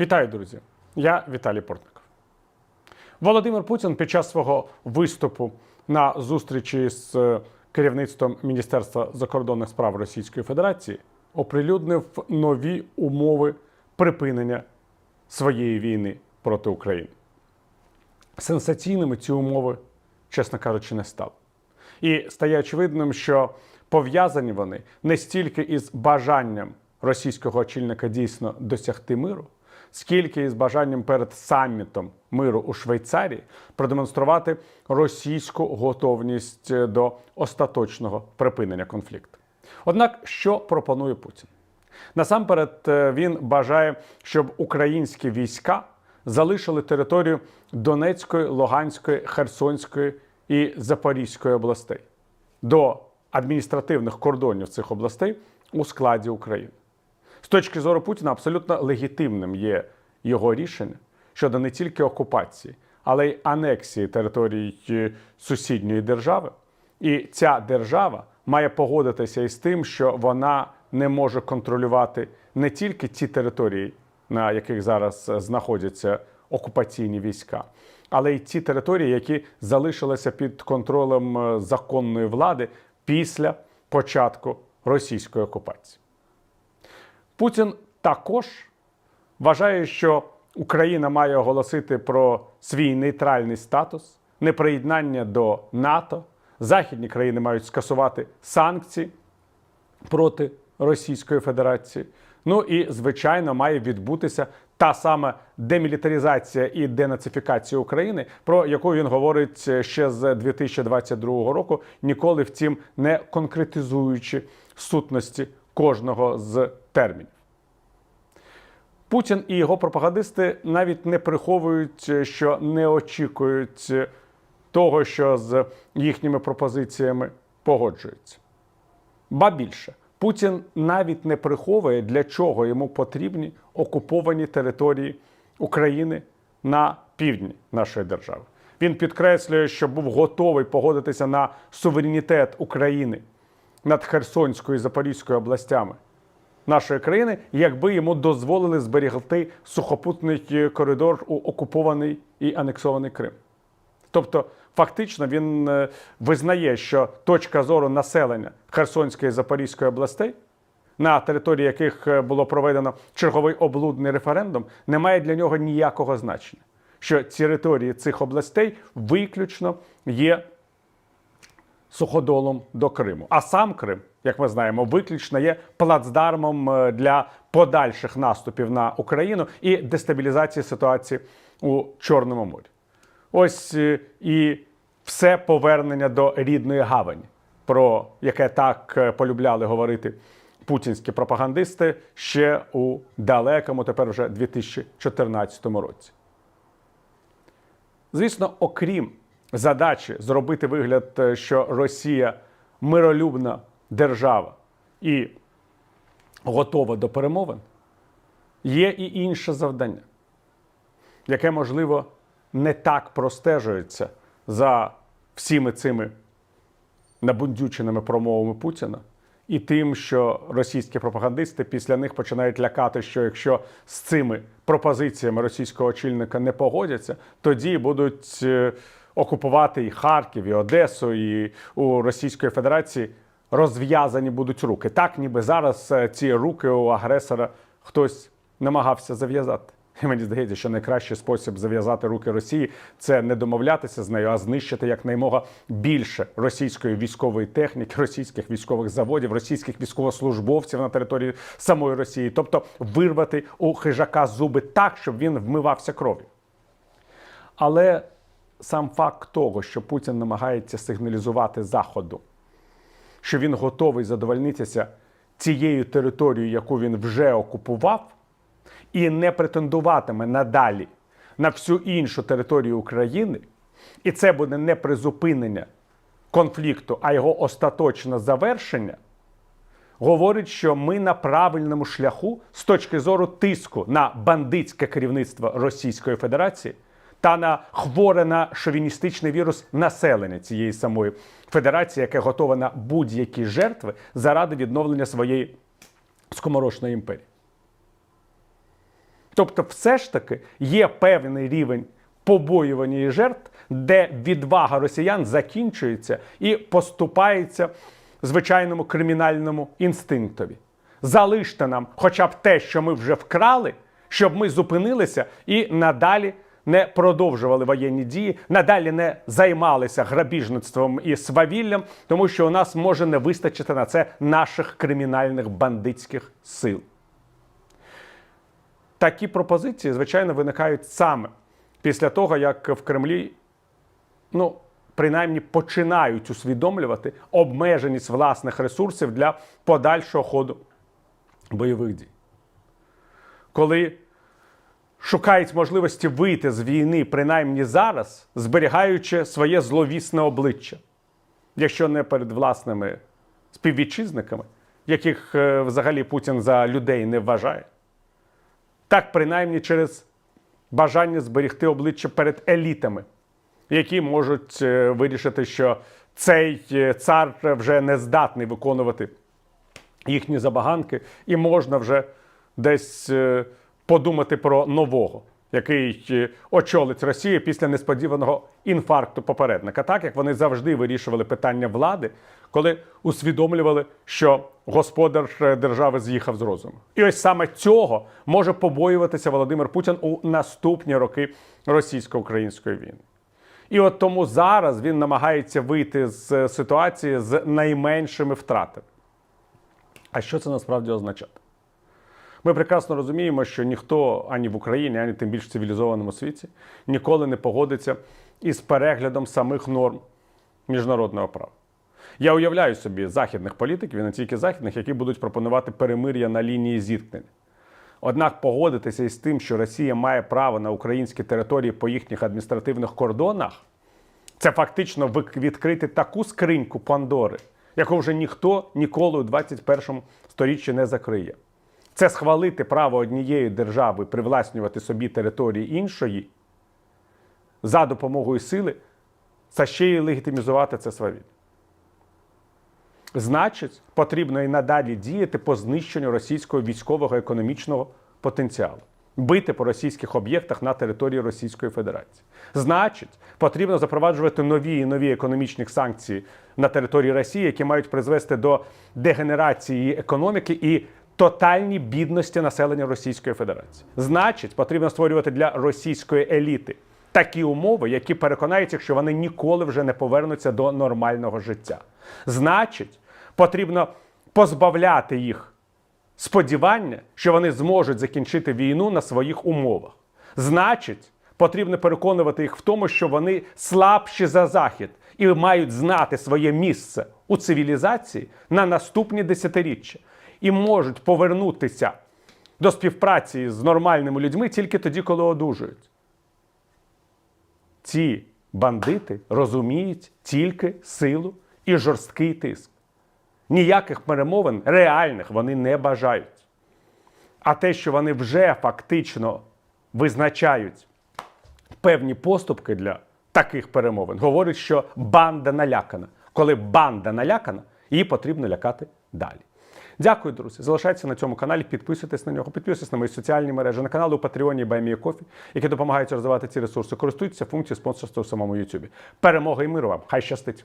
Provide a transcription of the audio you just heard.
Вітаю, друзі! Я Віталій Портников. Володимир Путін під час свого виступу на зустрічі з е, керівництвом Міністерства закордонних справ Російської Федерації оприлюднив нові умови припинення своєї війни проти України. Сенсаційними ці умови, чесно кажучи, не стали. І стає очевидним, що пов'язані вони не стільки із бажанням російського очільника дійсно досягти миру, скільки із бажанням перед самітом миру у Швейцарії продемонструвати російську готовність до остаточного припинення конфлікту. Однак, що пропонує Путін? Насамперед, е, він бажає, щоб українські війська залишили територію Донецької, Луганської, Херсонської і Запорізької областей до адміністративних кордонів цих областей у складі України. З точки зору Путіна абсолютно легітимним є його рішення щодо не тільки окупації, але й анексії територій е, сусідньої держави. І ця держава має погодитися із тим, що вона не може контролювати не тільки ті території, на яких зараз е, знаходяться окупаційні війська, але й ті території, які залишилися під контролем е, законної влади після початку російської окупації. Путін також вважає, що Україна має оголосити про свій нейтральний статус, неприєднання до НАТО. Західні країни мають скасувати санкції проти Російської Федерації. Ну і звичайно має відбутися та сама демілітаризація і денацифікація України, про яку він говорить ще з 2022 року, ніколи втім не конкретизуючи сутності кожного з термінів. Путін і його пропагандисти навіть не приховують, що не очікують того, що з їхніми пропозиціями погоджуються. Ба більше, Путін навіть не приховує, для чого йому потрібні окуповані території України на півдні нашої держави. Він підкреслює, що був готовий погодитися на суверенітет України над Херсонською і Запорізькою областями нашої країни, якби йому дозволили зберігати сухопутний коридор у окупований і анексований Крим. Тобто, фактично, він е, визнає, що точка зору населення Херсонської і Запорізької областей, на території яких е, було проведено черговий облудний референдум, не має для нього ніякого значення. Що території цих областей виключно є суходолом до Криму. А сам Крим, як ми знаємо, виключно є плацдармом е, для подальших наступів на Україну і дестабілізації ситуації у Чорному морі. Ось е, і все повернення до рідної гавані, про яке так е, полюбляли говорити путінські пропагандисти ще у далекому, тепер вже 2014 році. Звісно, окрім задачі зробити вигляд, що Росія миролюбна держава і готова до перемовин, є і інше завдання, яке, можливо, не так простежується за всіми цими набундюченими промовами Путіна. І тим, що російські пропагандисти після них починають лякати, що якщо з цими пропозиціями російського очільника не погодяться, тоді будуть е, окупувати і Харків, і Одесу, і у Російської Федерації розв'язані будуть руки. Так, ніби зараз е, ці руки у агресора хтось намагався зав'язати. І мені здається, що найкращий спосіб зав'язати руки Росії це не домовлятися з нею, а знищити якнаймога більше російської військової техніки, російських військових заводів, російських військовослужбовців на території самої Росії, тобто вирвати у хижака зуби так, щоб він вмивався кров'ю. Але сам факт того, що Путін намагається сигналізувати Заходу, що він готовий задовольнитися цією територією, яку він вже окупував, і не претендуватиме надалі на всю іншу територію України, і це буде не призупинення конфлікту, а його остаточне завершення, говорить, що ми на правильному шляху з точки зору тиску на бандитське керівництво Російської Федерації та на хворе на шовіністичний вірус населення цієї самої федерації, яке готове на будь-які жертви заради відновлення своєї скоморошної імперії. Тобто, все ж таки є певний рівень побоювання і жертв, де відвага росіян закінчується і поступається звичайному кримінальному інстинктові. Залиште нам хоча б те, що ми вже вкрали, щоб ми зупинилися і надалі не продовжували воєнні дії, надалі не займалися грабіжництвом і свавіллям, тому що у нас може не вистачити на це наших кримінальних бандитських сил. Такі пропозиції, звичайно, виникають саме після того, як в Кремлі, ну, принаймні, починають усвідомлювати обмеженість власних ресурсів для подальшого ходу бойових дій. Коли шукають можливості вийти з війни, принаймні зараз, зберігаючи своє зловісне обличчя, якщо не перед власними співвітчизниками, яких е, взагалі Путін за людей не вважає, так принаймні через бажання зберегти обличчя перед елітами, які можуть е, вирішити, що цей е, цар вже не здатний виконувати їхні забаганки, і можна вже десь подумати про нового, який е, очолить Росію після несподіваного інфаркту попередника, так як вони завжди вирішували питання влади, коли усвідомлювали, що господар е, держави з'їхав з розуму. І ось саме цього може побоюватися Володимир Путін у наступні роки російсько-української війни. І от тому зараз він намагається вийти з е, ситуації з найменшими втратами. А що це насправді означає? Ми прекрасно розуміємо, що ніхто ані в Україні, ані тим більш в цивілізованому світі ніколи не погодиться із переглядом самих норм міжнародного права. Я уявляю собі західних політиків, і не тільки західних, які будуть пропонувати перемир'я на лінії зіткнення. Однак погодитися із тим, що Росія має право на українські території по їхніх адміністративних кордонах, це фактично відкрити таку скриньку Пандори, яку вже ніхто ніколи у 21 сторіччі не закриє. Це схвалити право однієї держави привласнювати собі території іншої за допомогою сили, та ще й легітимізувати це свавілля. Значить, потрібно і надалі діяти по знищенню російського військового економічного потенціалу, бити по російських об'єктах на території Російської Федерації. Значить, потрібно запроваджувати нові і нові економічні санкції на території Росії, які мають призвести до дегенерації економіки і тотальній бідності населення Російської Федерації. Значить, потрібно створювати для російської еліти такі умови, які переконають їх, що вони ніколи вже не повернуться до нормального життя. Значить, потрібно позбавляти їх сподівання, що вони зможуть закінчити війну на своїх умовах. Значить, потрібно переконувати їх в тому, що вони слабші за захід і мають знати своє місце у цивілізації на наступні десятиріччя і можуть повернутися до співпраці з нормальними людьми тільки тоді, коли одужують. Ці бандити розуміють тільки силу і жорсткий тиск. Ніяких перемовин реальних вони не бажають. А те, що вони вже фактично визначають певні поступки для таких перемовин, говорить, що банда налякана. Коли банда налякана, її потрібно лякати далі. Дякую, друзі. Залишайтеся на цьому каналі, підписуйтесь на нього, підписуйтесь на мої соціальні мережі, на канали у Патреоні Баймія Баймієкофі, які допомагають розвивати ці ресурси. Користуйтеся функцією спонсорства у самому Ютубі. Перемога і миру вам! Хай щастить!